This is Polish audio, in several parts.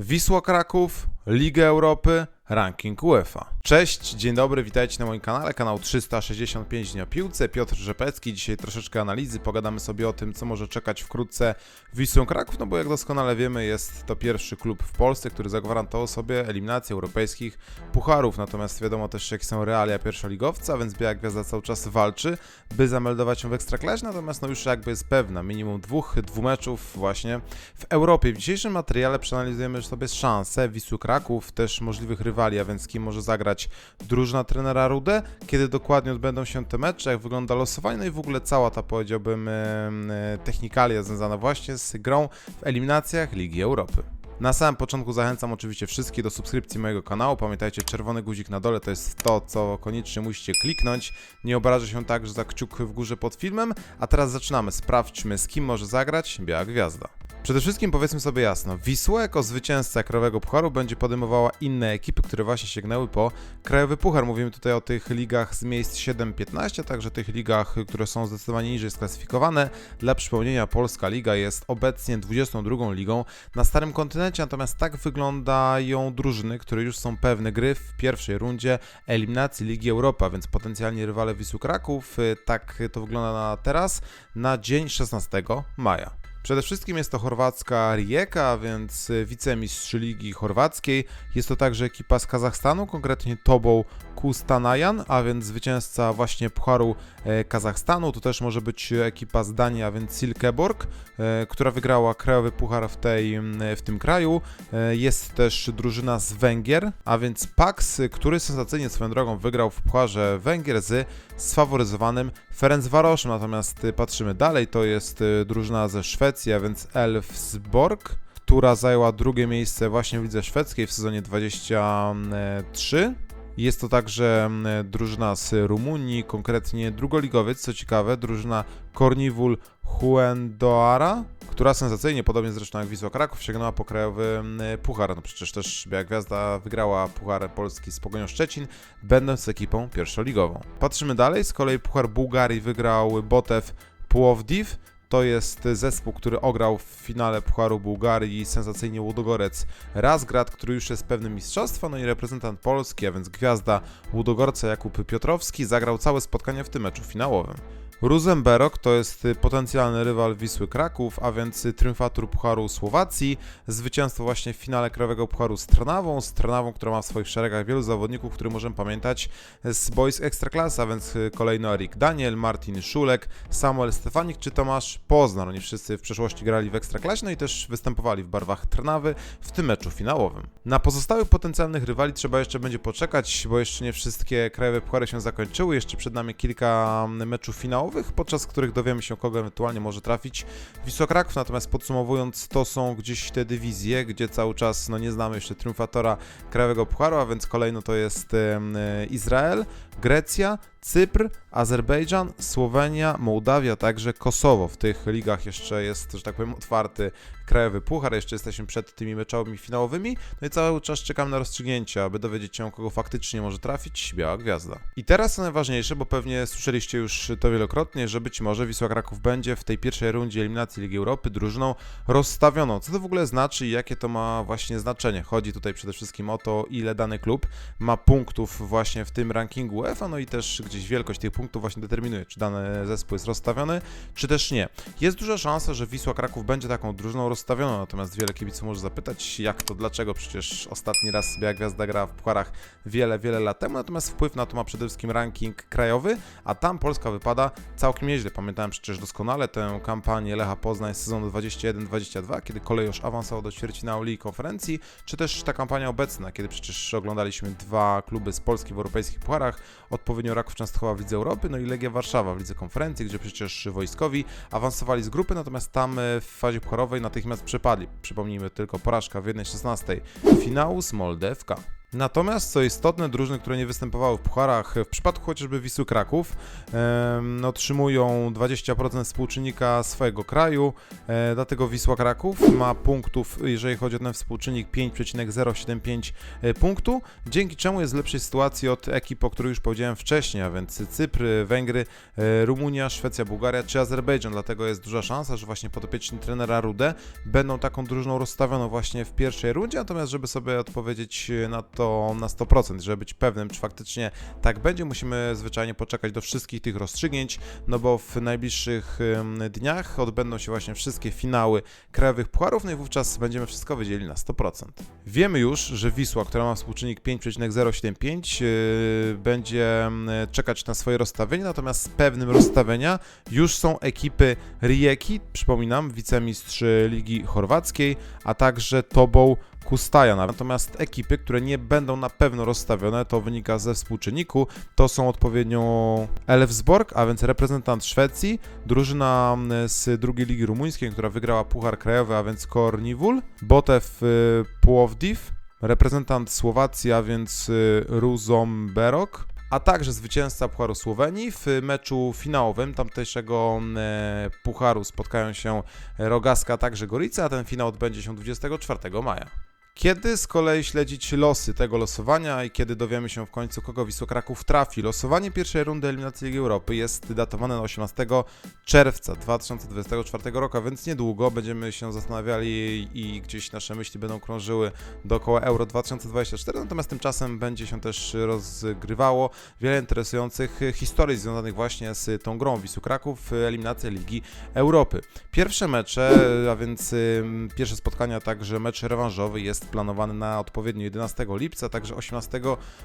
Wisła Kraków, Liga Europy, ranking UEFA. Cześć, dzień dobry, witajcie na moim kanale, kanał 365 dni o piłce, Piotr Rzepecki, dzisiaj troszeczkę analizy, pogadamy sobie o tym, co może czekać wkrótce Wisłą Kraków, no bo jak doskonale wiemy, jest to pierwszy klub w Polsce, który zagwarantował sobie eliminację europejskich pucharów, natomiast wiadomo też, jakie są realia pierwszoligowca, więc Biała Gwiazda cały czas walczy, by zameldować się w Ekstraklasie, natomiast no już jakby jest pewna, minimum dwóch, dwóch meczów właśnie w Europie. W dzisiejszym materiale przeanalizujemy sobie szanse Wisły Kraków, też możliwych rywali, a więc kim może zagrać drużyna trenera Rude, kiedy dokładnie odbędą się te mecze, jak wygląda losowanie, no i w ogóle cała ta, powiedziałbym, e, technikalia związana właśnie z grą w eliminacjach Ligi Europy. Na samym początku zachęcam oczywiście wszystkich do subskrypcji mojego kanału. Pamiętajcie, czerwony guzik na dole to jest to, co koniecznie musicie kliknąć. Nie obrażę się także za kciuk w górze pod filmem. A teraz zaczynamy. Sprawdźmy, z kim może zagrać Biała Gwiazda. Przede wszystkim powiedzmy sobie jasno, Wisła jako zwycięzca Krajowego Pucharu będzie podejmowała inne ekipy, które właśnie sięgnęły po Krajowy Puchar. Mówimy tutaj o tych ligach z miejsc 7-15, także tych ligach, które są zdecydowanie niżej sklasyfikowane. Dla przypomnienia, Polska Liga jest obecnie 22 ligą na Starym Kontynencie, natomiast tak wyglądają drużyny, które już są pewne gry w pierwszej rundzie eliminacji Ligi Europa, więc potencjalnie rywale Wisły Kraków. Y, Tak to wygląda na teraz, na dzień 16 maja. Przede wszystkim jest to chorwacka Rijeka, więc y, wicemistrz Ligi Chorwackiej. Jest to także ekipa z Kazachstanu, konkretnie Tobą Kustanajan, a więc zwycięzca właśnie Pucharu e, Kazachstanu. To też może być ekipa z Danii, a więc Silkeborg, e, która wygrała krajowy puchar w, tej, w tym kraju. E, Jest też drużyna z Węgier, a więc Pax, który sensacyjnie swoją drogą wygrał w Pucharze Węgier z sfaworyzowanym Ferencvaroszem. Natomiast y, patrzymy dalej, to jest y, drużyna ze Szwecji, a więc Elfsborg, która zajęła drugie miejsce właśnie w lidze szwedzkiej w sezonie 23. Jest to także drużyna z Rumunii, konkretnie drugoligowiec, co ciekawe, drużyna Korniwul Huendoara, która sensacyjnie, podobnie zresztą jak Wisła Kraków, sięgnęła po krajowy mm, puchar. No przecież też Biała Gwiazda wygrała Puchar Polski z Pogonią Szczecin, będąc ekipą pierwszoligową. Patrzymy dalej, z kolei Puchar Bułgarii wygrał Botew Płowdiw, to jest zespół, który ograł w finale Pucharu Bułgarii sensacyjnie Łudogorec Razgrad, który już jest pewnym mistrzostwa, no i reprezentant Polski, a więc gwiazda Łudogorca Jakub Piotrowski zagrał całe spotkanie w tym meczu finałowym. Ruzenberok to jest y, potencjalny rywal Wisły Kraków, a więc triumfator Pucharu Słowacji, zwycięstwo właśnie w finale Krajowego Pucharu z Trnawą, z Trnawą, która ma w swoich szeregach wielu zawodników, których możemy pamiętać z boisk Ekstraklasa, a więc y, kolejno Erik Daniel, Martin Szulek, Samuel Stefanik czy Tomasz Poznar. Oni wszyscy w przeszłości grali w Ekstraklasie, no i też występowali w barwach Trnawy w tym meczu finałowym. Na pozostałych potencjalnych rywali trzeba jeszcze będzie poczekać, bo jeszcze nie wszystkie krajowe puchary się zakończyły, jeszcze przed nami kilka mm, meczów finałowych, podczas których dowiemy się, kogo ewentualnie może trafić Wisła Kraków, natomiast podsumowując, to są gdzieś te dywizje, gdzie cały czas no, nie znamy jeszcze triumfatora krajowego pucharu, a więc kolejno to jest e, Izrael, Grecja, Cypr, Azerbejdżan, Słowenia, Mołdawia, także Kosowo. W tych ligach jeszcze jest, że tak powiem, otwarty krajowy puchar, jeszcze jesteśmy przed tymi meczowymi finałowymi, no i cały czas czekam na rozstrzygnięcia, aby dowiedzieć się, kogo faktycznie może trafić Biała Gwiazda. I teraz co najważniejsze, bo pewnie słyszeliście już to wielokrotnie, że być może Wisła Kraków będzie w tej pierwszej rundzie eliminacji Ligi Europy drużyną rozstawioną. Co to w ogóle znaczy i jakie to ma właśnie znaczenie? Chodzi tutaj przede wszystkim o to, ile dany klub ma punktów właśnie w tym rankingu UEFA, no i też gdzieś wielkość tych punktów właśnie determinuje, czy dany zespół jest rozstawiony, czy też nie. Jest duża szansa, że Wisła Kraków będzie taką drużyną rozstawioną, natomiast wiele kibiców może zapytać, jak to, dlaczego, przecież ostatni raz Biała Gwiazda grała w pucharach wiele, wiele lat temu, natomiast wpływ na to ma przede wszystkim ranking krajowy, a tam Polska wypada całkiem nieźle. Pamiętałem przecież doskonale tę kampanię Lecha Poznań z sezonu 21-22, kiedy kolejorz awansował do ćwierćfinału Ligi Konferencji, czy też ta kampania obecna, kiedy przecież oglądaliśmy dwa kluby z Polski w europejskich pucharach, odpowiednio Raków Częstochowa w Lidze Europy, no i Legia Warszawa w Lidze Konferencji, gdzie przecież wojskowi awansowali z grupy, natomiast tam e, w fazie pucharowej natychmiast przepadli. Przypomnijmy tylko porażka w 1-16 finału z Moldewka. Natomiast, co istotne, drużyny, które nie występowały w pucharach, w przypadku chociażby Wisły Kraków, em, otrzymują 20% współczynnika swojego kraju, e, dlatego Wisła Kraków ma punktów, jeżeli chodzi o ten współczynnik, 5,075 e, punktu, dzięki czemu jest w lepszej sytuacji od ekip, o których już powiedziałem wcześniej, a więc Cypr, Węgry, e, Rumunia, Szwecja, Bułgaria czy Azerbejdżan, dlatego jest duża szansa, że właśnie podopieczni trenera Rude będą taką drużyną rozstawioną właśnie w pierwszej rundzie, natomiast żeby sobie odpowiedzieć na to na 100%, żeby być pewnym, czy faktycznie tak będzie, musimy zwyczajnie poczekać do wszystkich tych rozstrzygnięć, no bo w najbliższych dniach odbędą się właśnie wszystkie finały krajowych pucharów, no i wówczas będziemy wszystko wiedzieli na 100%. Wiemy już, że Wisła, która ma współczynnik 5,075 yy, będzie czekać na swoje rozstawienie, natomiast z pewnym rozstawienia już są ekipy Rijeki, przypominam, wicemistrz Ligi Chorwackiej, a także Tobą Kustaja. Natomiast ekipy, które nie będą na pewno rozstawione, to wynika ze współczynniku, to są odpowiednio Elfsborg, a więc reprezentant Szwecji, drużyna mm, z drugiej ligi rumuńskiej, która wygrała Puchar Krajowy, a więc Korniwul, Botew y, Płowdiw, reprezentant Słowacji, a więc y, Ruzomberok, a także zwycięzca Pucharu Słowenii. W meczu finałowym tamtejszego e, Pucharu spotkają się Rogaska, a także Gorica, a ten finał odbędzie się 24 maja. Kiedy z kolei śledzić losy tego losowania i kiedy dowiemy się w końcu, kogo Wisła Kraków trafi? Losowanie pierwszej rundy eliminacji Ligi Europy jest datowane na 18 czerwca 2024 roku, a więc niedługo będziemy się zastanawiali i gdzieś nasze myśli będą krążyły dookoła Euro 2024, natomiast tymczasem będzie się też rozgrywało wiele interesujących historii związanych właśnie z tą grą Wisły Kraków, eliminacja Ligi Europy. Pierwsze mecze, a więc ym, pierwsze spotkania, także mecz rewanżowy jest planowany na odpowiednio 11 lipca, także 18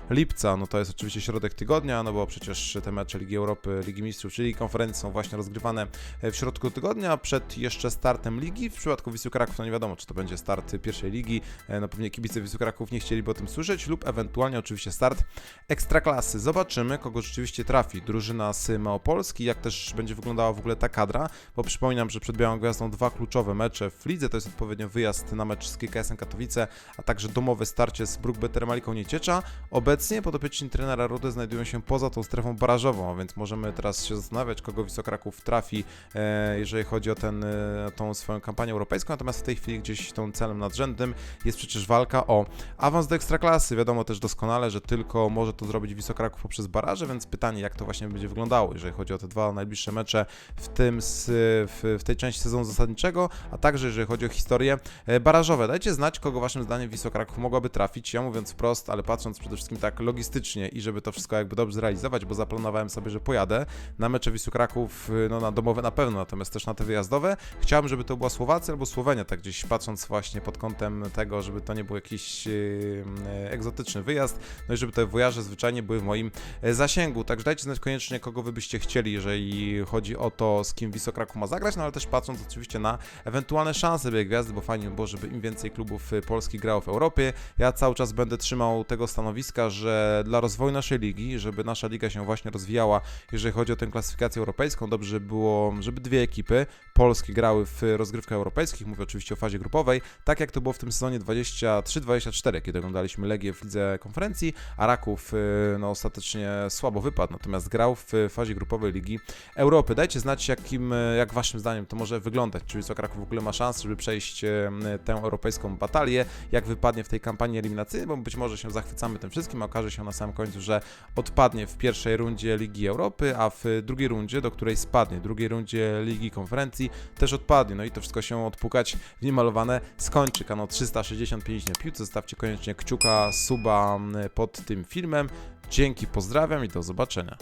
lipca, no to jest oczywiście środek tygodnia, no bo przecież te mecze Ligi Europy, Ligi Mistrzów, czyli konferencji są właśnie rozgrywane w środku tygodnia, przed jeszcze startem ligi. W przypadku Wisły Kraków nie wiadomo, czy to będzie start pierwszej ligi, E, no pewnie kibice Wisły Kraków nie chcieliby o tym słyszeć, lub ewentualnie oczywiście start Ekstraklasy. Zobaczymy, kogo rzeczywiście trafi drużyna z Małopolski, jak też będzie wyglądała w ogóle ta kadra, bo przypominam, że przed Białą Gwiazdą dwa kluczowe mecze w lidze, to jest odpowiednio wyjazd na mecz z KKS-em Katowice, a także domowe starcie z Brookbetter Maliką Nieciecza. Obecnie podopieczni trenera Rudy znajdują się poza tą strefą barażową, a więc możemy teraz się zastanawiać, kogo Wisła Kraków trafi, e, jeżeli chodzi o ten, e, tą swoją kampanię europejską, natomiast w tej chwili gdzieś tą celem nadrzędnym jest przecież walka o awans do Ekstraklasy. Wiadomo też doskonale, że tylko może to zrobić Wisła Kraków poprzez baraże, więc pytanie, jak to właśnie będzie wyglądało, jeżeli chodzi o te dwa najbliższe mecze w, tym, w, w tej części sezonu zasadniczego, a także jeżeli chodzi o historie e, barażowe. Dajcie znać, kogo waszym zdaniem Wisła Kraków mogłaby trafić. Ja mówiąc wprost, ale patrząc przede wszystkim tak logistycznie i żeby to wszystko jakby dobrze zrealizować, bo zaplanowałem sobie, że pojadę na mecze Wisły Kraków, y, no na domowe na pewno, natomiast też na te wyjazdowe. Chciałbym, żeby to była Słowacja albo Słowenia, tak gdzieś patrząc właśnie pod kątem tego, żeby to nie był jakiś yy, e, egzotyczny wyjazd, no i żeby te wojaże zwyczajnie były w moim zasięgu. Także dajcie znać koniecznie, kogo wy byście chcieli, jeżeli chodzi o to, z kim Wisła Kraków ma zagrać, no ale też patrząc oczywiście na ewentualne szanse Białej Gwiazdy, bo fajnie by było, żeby im więcej klubów y, grało w Europie. Ja cały czas będę trzymał tego stanowiska, że dla rozwoju naszej ligi, żeby nasza liga się właśnie rozwijała, jeżeli chodzi o tę klasyfikację europejską, dobrze było, żeby dwie ekipy polskie grały w rozgrywkach europejskich, mówię oczywiście o fazie grupowej, tak jak to było w tym sezonie 23-24, kiedy oglądaliśmy Legię w lidze konferencji, a Raków y, no, ostatecznie słabo wypadł, natomiast grał w fazie grupowej Ligi Europy. Dajcie znać, jakim, jak waszym zdaniem to może wyglądać, czy Wisła Kraków w ogóle ma szansę, żeby przejść y, tę europejską batalię, jak wypadnie w tej kampanii eliminacyjnej, bo być może się zachwycamy tym wszystkim, a okaże się na samym końcu, że odpadnie w pierwszej rundzie Ligi Europy, a w drugiej rundzie, do której spadnie, drugiej rundzie Ligi Konferencji też odpadnie. No i to wszystko się odpukać w niemalowane skończy. Kanał 365 na piłce. Zostawcie koniecznie kciuka, suba mm, pod tym filmem. Dzięki, pozdrawiam i do zobaczenia.